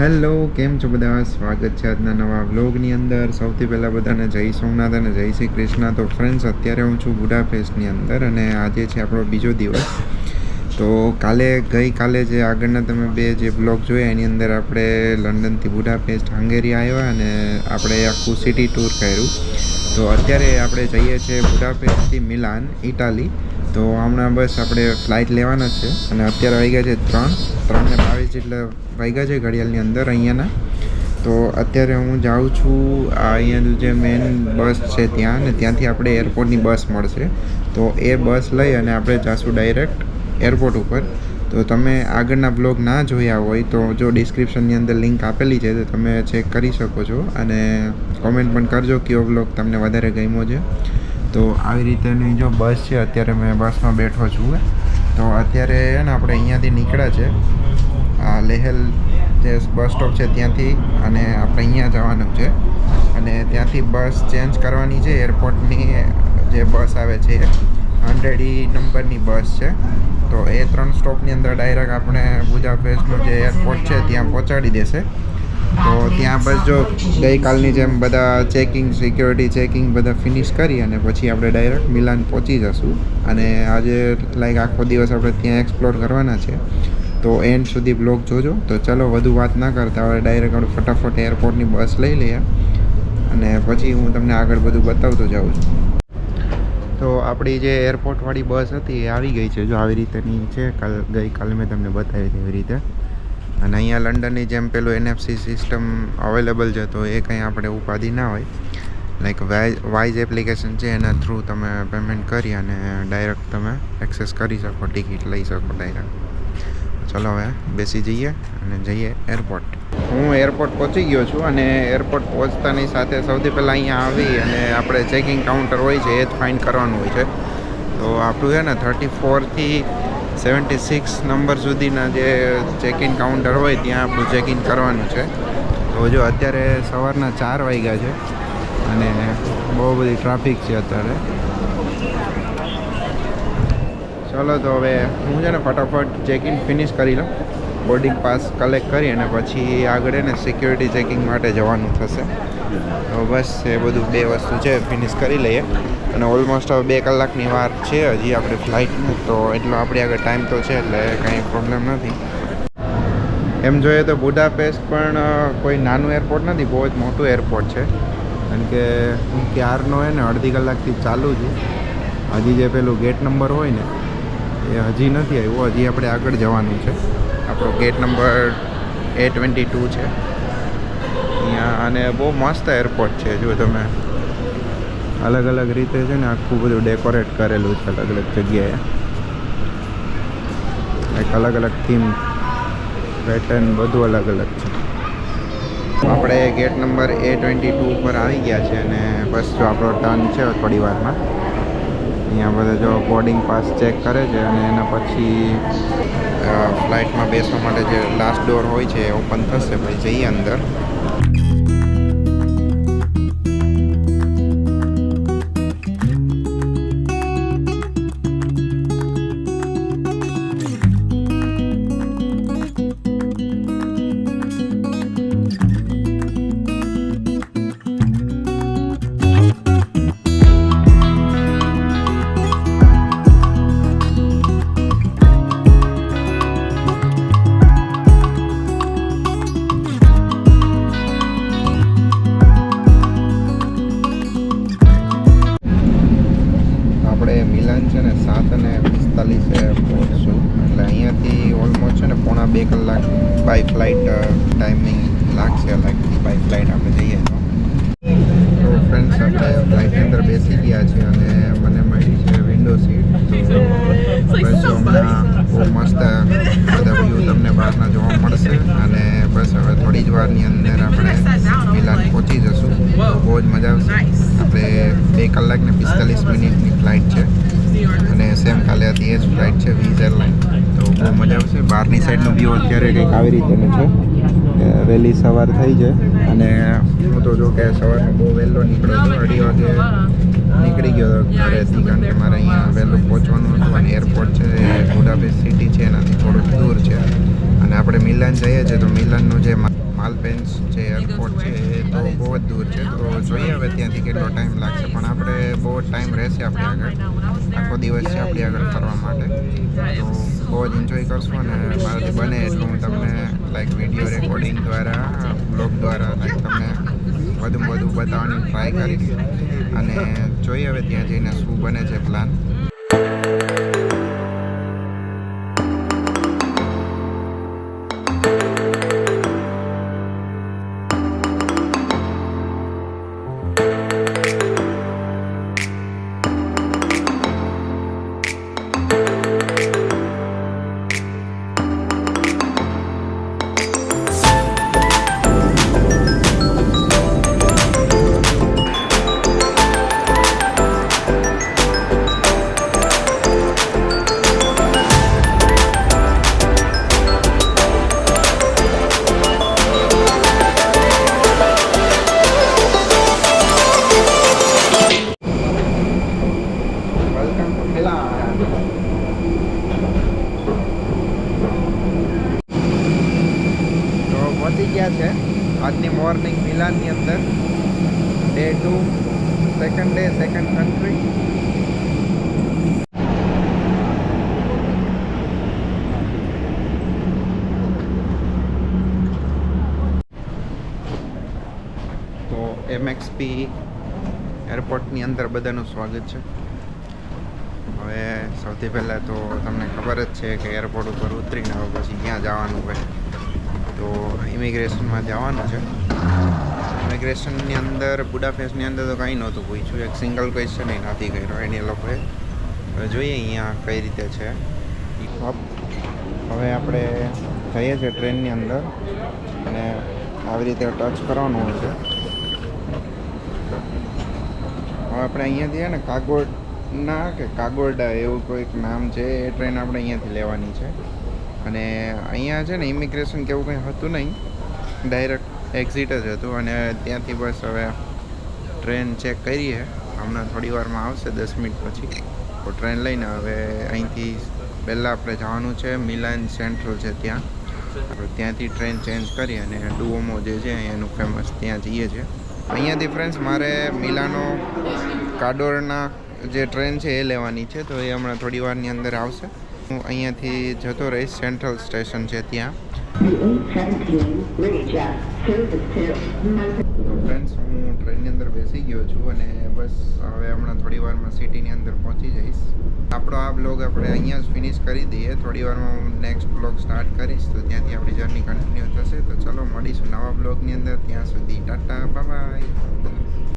Hello, કેમ છો બધા? સ્વાગત છે આજના નવા વ્લોગની અંદર. સૌથી પહેલાં બધાને જય સોમનાથ અને જય શ્રી કૃષ્ણ. તો ફ્રેન્ડ્સ અત્યારે હું છું બુડાપેસ્ટની અંદર અને આજે છે આપણો બીજો દિવસ. તો કાલે, ગઈકાલે જે આગળના તમે બે જે બ્લોગ જોયા, એની અંદર આપણે લંડનથી બુડાપેસ્ટ, હંગેરી આવ્યા અને આપણે આખું સિટી ટૂર કર્યું. તો અત્યારે આપણે જઈએ છીએ બુડાપેસ્ટથી મિલાન, ઇટાલી. તો હમણાં બસ આપણે ફ્લાઇટ લેવાના છે અને અત્યારે વાગ્યા છે ત્રણ. ત્રણ ને બાવીસ જેટલા વાગ્યા છે ઘડિયાળની અંદર અહીંયાના. તો અત્યારે હું જાઉં છું અહીંયાનું જે મેન બસ છે ત્યાં ને ત્યાંથી આપણે એરપોર્ટની બસ મળશે. તો એ બસ લઈ અને આપણે જાશું ડાયરેક્ટ એરપોર્ટ ઉપર. તો તમે આગળના બ્લોગ ના જોયા હોય તો જો ડિસ્ક્રિપ્શનની અંદર લિંક આપેલી છે, તો તમે ચેક કરી શકો છો અને કોમેન્ટ પણ કરજો કયો બ્લોગ તમને વધારે ગમ્યો છે. તો આવી રીતેની જો બસ છે, અત્યારે મેં બસમાં બેઠો છું. તો અત્યારે ને આપણે અહીંયાથી નીકળ્યા છે. આ લેહેલ જે બસ સ્ટોપ છે ત્યાંથી અને આપણે અહીંયા જવાનું છે. અને ત્યાંથી બસ ચેન્જ કરવાની છે એરપોર્ટની જે બસ આવે છે હંડ્રેડ ઈ નંબરની બસ છે. તો એ ત્રણ સ્ટોપની અંદર ડાયરેક્ટ આપણે બુજાપેસ્ટનું જે એરપોર્ટ છે ત્યાં પહોંચાડી દેશે. તો ત્યાં બસ જો ગઈકાલની જેમ બધા ચેકિંગ સિક્યોરિટી ચેકિંગ બધા ફિનિશ કરી અને પછી આપણે ડાયરેક્ટ મિલાન પહોંચી જશું. અને આજે લાઈક આખો દિવસ આપણે ત્યાં એક્સપ્લોર કરવાના છે. તો એન્ડ સુધી બ્લોગ જોજો. તો ચલો, વધુ વાત ના કરતા હવે ડાયરેક્ટ આપણે ફટાફટ એરપોર્ટની બસ લઈ લઈએ. અને પછી હું તમને આગળ બધું બતાવતો જાઉં છું. તો આપણી જે એરપોર્ટવાળી બસ હતી એ આવી ગઈ છે. જો આવી રીતેની છે, કાલ ગઈકાલે મેં તમને બતાવી હતી એવી રીતે. અને અહીંયા લંડનની જેમ પેલું એનએફસી સિસ્ટમ અવેલેબલ છે, તો એ કંઈ આપણે ઉપાધિ ના હોય. લાઈક વાઇઝ એપ્લિકેશન છે, એના થ્રુ તમે પેમેન્ટ કરી અને ડાયરેક્ટ તમે એક્સેસ કરી શકો ટિકિટ લઈ શકો ડાયરેક્ટ ચલો હવે બેસી જઈએ અને જઈએ એરપોર્ટ હું એરપોર્ટ પહોંચી ગયો છું અને એરપોર્ટ પહોંચતાની સાથે સૌથી પહેલાં અહીંયા આવી અને આપણે ચેકિંગ કાઉન્ટર હોય છે એ જ ફાઇન કરવાનું હોય છે. તો આપણું છે ને થર્ટી ફોરથી સેવન્ટી સિક્સ નંબર સુધીના જે ચેકિંગ કાઉન્ટર હોય ત્યાં આપણું ચેકિંગ કરવાનું છે. તો જો અત્યારે સવારના ચાર વાગ્યા છે અને બહુ બધી ટ્રાફિક છે અત્યારે. ચલો તો હવે હું છે ને ફટાફટ ચેક ઇન ફિનિશ કરી લઉં. બોર્ડિંગ પાસ કલેક્ટ કરી અને પછી આગળ એને સિક્યોરિટી ચેકિંગ માટે જવાનું થશે. બસ એ બધું બે વસ્તુ છે ફિનિશ કરી લઈએ. અને ઓલમોસ્ટ હવે બે કલાકની વાર છે, હજી આપણે ફ્લાઇટનું તો એટલો આપણી આગળ ટાઈમ તો છે, એટલે કંઈ પ્રોબ્લેમ નથી. એમ જોઈએ તો બુડાપેસ્ટ પણ કોઈ નાનું એરપોર્ટ નથી, બહુ જ મોટું એરપોર્ટ છે. કારણ કે હું ક્યારનો હોય ને, અડધી કલાકથી ચાલુ છું. હજી જે પેલું ગેટ નંબર હોય ને, એ હજી નથી આવ્યું, હજી આપણે આગળ જવાનું છે. આપણો gate number A twenty two છે. અહીંયા અને બહુ મસ્ત એરપોર્ટ છે, જો તમે અલગ અલગ રીતે છે ને આખું બધું ડેકોરેટ કરેલું છે અલગ અલગ જગ્યાએ. એક અલગ અલગ થીમ પેટર્ન બધું અલગ અલગ છે. આપણે gate number A twenty two ઉપર આવી ગયા છે અને બસ જો આપણો ટર્ન છે થોડી વારમાં. અહીંયા બધા જો બોર્ડિંગ પાસ ચેક કરે છે અને એના પછી ફ્લાઇટમાં બેસવા માટે જે લાસ્ટ ડોર હોય છે એ ઓપન થશે, પછી જઈએ અંદર. બાય ફ્લાઇટ ટાઈમિંગ લાગશે લાઈક બાય ફ્લાઇટ આપણે જઈએ તો તો ફ્રેન્ડ્સ આપણે ફ્લાઇટની અંદર બેસી ગયા છે અને મને મળી છે વિન્ડો સીટ બસ હમણાં બહુ મસ્ત બધા વ્યૂ તમને બહારના જોવા મળશે. અને બસ હવે થોડી જ વારની અંદર આપણે મિલાન પહોંચી જશું. બહુ જ મજા આવશે. આપણે બે કલાક ને પિસ્તાલીસ મિનિટની ફ્લાઇટ છે. અને સેમ કાલે હતી એ જ ફ્લાઇટ છે વીઝ એરલાઇન તો બહુ મજા આવશે. બહારની સાઈડનો વ્યૂ અત્યારે કંઈક આવી રીતેનું છે. વહેલી સવાર થઈ છે. અને હું તો જો કે સવારમાં બહુ વહેલો નીકળ્યો હતો. અઢી વાગે નીકળી ગયો ઘરેથી, કારણ કે મારે અહીંયા વહેલું પહોંચવાનું હતું. અને એરપોર્ટ છે બુડાપેસ્ટ સિટી છે, એનાથી થોડુંક દૂર છે. અને આપણે મિલાન જઈએ છીએ તો મિલાનનું જે માલપેન્સ જે એરપોર્ટ છે એ તો બહુ જ દૂર છે. તો જોઈએ હવે ત્યાંથી કેટલો ટાઈમ લાગશે. પણ આપણે બહુ ટાઈમ રહેશે આપણી આગળ. આખો દિવસ છે આપણી આગળ ફરવા માટે. તો બહુ જ એન્જોય કરશું અને મારાથી બને એટલું હું તમને લાઈક વીડિયો રેકોર્ડિંગ દ્વારા બ્લોગ દ્વારા લાઈક તમને વધુમાં વધુ બતાવવાની ટ્રાય કરીશ. અને જોઈએ હવે ત્યાં જઈને શું બને છે પ્લાન મિલાનની અંદર. Day two second day second country તો એમએક્સપી એરપોર્ટની અંદર બધાનું સ્વાગત છે. હવે સૌથી પહેલાં તો તમને ખબર જ છે કે એરપોર્ટ ઉપર ઉતરીને હવે પછી ક્યાં જવાનું હોય. તો ઇમિગ્રેશનમાં જવાનું છે. ઇમિગ્રેશનની અંદર બુડાફેસની અંદર તો કાંઈ નહોતું પૂછ્યું. એક સિંગલ ક્વેશ્ચન નથી કર્યો. એની લોકોએ જોઈએ અહીંયા કઈ રીતે છે. હવે આપણે જઈએ છીએ ટ્રેનની અંદર અને આવી રીતે ટચ કરવાનું હોય છે. હવે આપણે અહીંયાથી જઈએ ને, કાગોડના કે કાગોડા એવું કોઈક નામ છે એ ટ્રેન આપણે અહીંયાથી લેવાની છે. અને અહીંયા છે ને ઇમિગ્રેશન કે એવું કંઈ હતું નહીં. ડાયરેક્ટ એક્ઝિટ જ હતું અને ત્યાંથી બસ હવે ટ્રેન ચેક કરીએ. હમણાં થોડી વારમાં આવશે, દસ મિનિટ પછી. તો ટ્રેન લઈને હવે અહીંથી પહેલાં આપણે જવાનું છે મિલાન સેન્ટ્રલ છે ત્યાં. ત્યાંથી ટ્રેન ચેન્જ કરી અને ડુઓમો જે છે એનું ફેમસ ત્યાં જઈએ છીએ. અહીંયાથી ફ્રેન્ડ્સ મારે મિલાનો કાડોરના જે ટ્રેન છે એ લેવાની છે, તો એ હમણાં થોડી વારની અંદર આવશે. હું અહીંયાથી જતો રહીશ સેન્ટ્રલ સ્ટેશન છે ત્યાં. The 817 bridge at service to તો ફ્રેન્ડ્સ હું ટ્રેનની અંદર બેસી ગયો છું અને બસ હવે હમણાં થોડી વારમાં સિટીની અંદર પહોંચી જઈશ. આપણો આ બ્લોગ આપણે અહીંયા જ ફિનિશ કરી દઈએ. થોડી વારમાં હું નેક્સ્ટ બ્લોગ સ્ટાર્ટ કરીશ, તો ત્યાંથી આપણી જર્ની કન્ટિન્યુ થશે. તો ચલો મળીશું નવા બ્લોગની અંદર. ત્યાં સુધી ટાટા